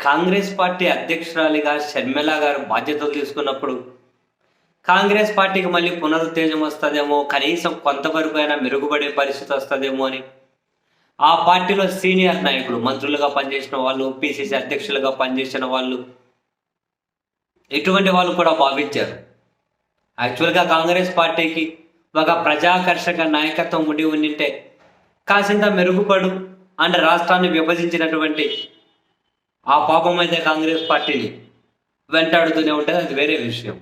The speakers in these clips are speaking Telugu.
కాంగ్రెస్ పార్టీ అధ్యక్షురాలిగా షర్మిల గారు బాధ్యతలు తీసుకున్నప్పుడు కాంగ్రెస్ పార్టీకి మళ్ళీ పునరుత్తేజం వస్తుందేమో కనీసం కొంతవరకు అయినా మెరుగుపడే పరిస్థితి వస్తుందేమో అని ఆ పార్టీలో సీనియర్ నాయకులు మంత్రులుగా పనిచేసిన వాళ్ళు పిసిసి అధ్యక్షులుగా పనిచేసిన వాళ్ళు ఇటువంటి వాళ్ళు కూడా భావించారు. యాక్చువల్గా కాంగ్రెస్ పార్టీకి ఒక ప్రజాకర్షక నాయకత్వం ఉండి ఉండింటే కాసింత మెరుగుపడు అంటే రాష్ట్రాన్ని విభజించినటువంటి ఆ పాపం అయితే కాంగ్రెస్ పార్టీని వెంటాడుతూనే ఉంటుంది అది వేరే విషయం.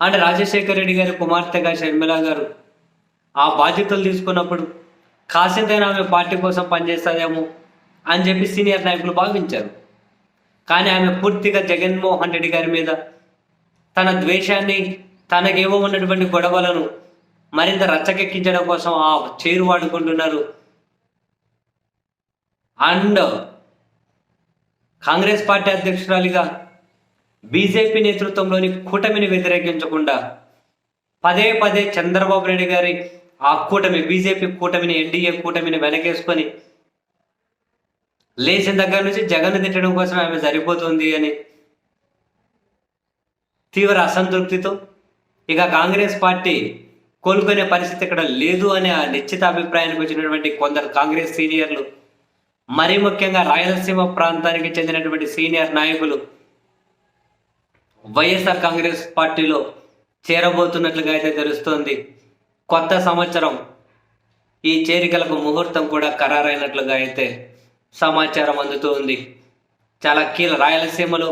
అంటే రాజశేఖర రెడ్డి గారి కుమార్తెగా షర్మిల గారు ఆ బాధ్యతలు తీసుకున్నప్పుడు కాసింతైనా ఆమె పార్టీ కోసం పనిచేస్తుందేమో అని చెప్పి సీనియర్ నాయకులు భావించారు. కానీ ఆమె పూర్తిగా జగన్మోహన్ రెడ్డి గారి మీద తన ద్వేషాన్ని తనకేవో ఉన్నటువంటి గొడవలను మరింత రచ్చకెక్కించడం కోసం ఆ చేరు వాడుకుంటున్నారు అండ్ కాంగ్రెస్ పార్టీ అధ్యక్షురాలిగా బీజేపీ నేతృత్వంలోని కూటమిని వ్యతిరేకించకుండా పదే పదే చంద్రబాబు నాయుడు గారి ఆ కూటమి బీజేపీ కూటమిని ఎన్డీఏ కూటమిని వెనకేసుకొని లేచిన దగ్గర నుంచి జగన్ తిట్టడం కోసం ఆమె సరిపోతుంది అని తీవ్ర అసంతృప్తితో ఇక కాంగ్రెస్ పార్టీ కోలుకునే పరిస్థితి ఇక్కడ లేదు అనే ఆ నిశ్చిత అభిప్రాయానికి వచ్చినటువంటి కొందరు కాంగ్రెస్ సీనియర్లు మరీ ముఖ్యంగా రాయలసీమ ప్రాంతానికి చెందినటువంటి సీనియర్ నాయకులు వైఎస్ఆర్ కాంగ్రెస్ పార్టీలో చేరబోతున్నట్లుగా అయితే తెలుస్తోంది. కొత్త సంవత్సరం ఈ చేరికలకు ముహూర్తం కూడా ఖరారైనట్లుగా అయితే సమాచారం అందుతూ ఉంది చాలా కీల రాయలసీమలో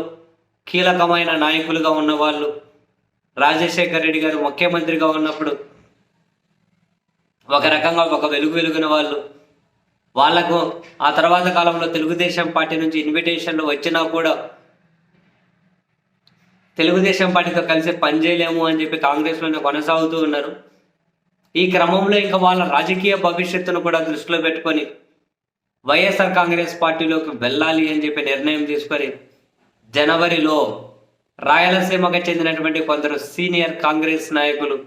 కీలకమైన నాయకులుగా ఉన్నవాళ్ళు రాజశేఖర రెడ్డి గారు ముఖ్యమంత్రిగా ఉన్నప్పుడు ఒక రకంగా ఒక వెలుగు వెలుగున వాళ్ళు వాళ్ళకు ఆ తర్వాత కాలంలో తెలుగుదేశం పార్టీ నుంచి ఇన్విటేషన్లు వచ్చినా కూడా తెలుగుదేశం పార్టీతో కలిసి పనిచేయలేము అని చెప్పి కాంగ్రెస్లోనే కొనసాగుతూ ఉన్నారు. ఈ క్రమంలో ఇంకా వాళ్ళ రాజకీయ భవిష్యత్తును కూడా దృష్టిలో పెట్టుకొని వైఎస్ఆర్ కాంగ్రెస్ పార్టీలోకి వెళ్ళాలి అని చెప్పి నిర్ణయం తీసుకొని జనవరిలో రాయలసీమకు చెందినటువంటి కొందరు సీనియర్ కాంగ్రెస్ నాయకులు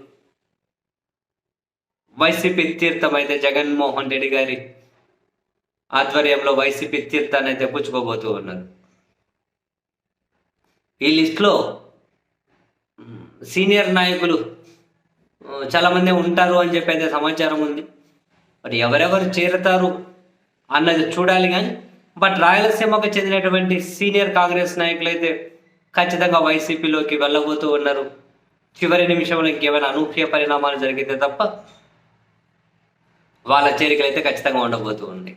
వైసీపీ తీర్థమైతే జగన్మోహన్ రెడ్డి గారి ఆధ్వర్యంలో వైసీపీ తీర్థాన్ని తెప్పించుకోబోతూ పుచ్చుకోబోతూ ఉన్నారు ఈ లిస్ట్లో సీనియర్ నాయకులు చాలామంది ఉంటారు అని చెప్పి అయితే సమాచారం ఉంది. మరి ఎవరెవరు చేరతారు అన్నది చూడాలి కానీ బట్ రాయలసీమకు చెందినటువంటి సీనియర్ కాంగ్రెస్ నాయకులు అయితే ఖచ్చితంగా వైసీపీలోకి వెళ్ళబోతూ ఉన్నారు. చివరి నిమిషంలో ఇంకేమైనా అనూహ్య పరిణామాలు జరిగితే తప్ప వాళ్ళ చేరికలు అయితే ఖచ్చితంగా ఉండబోతూ ఉంది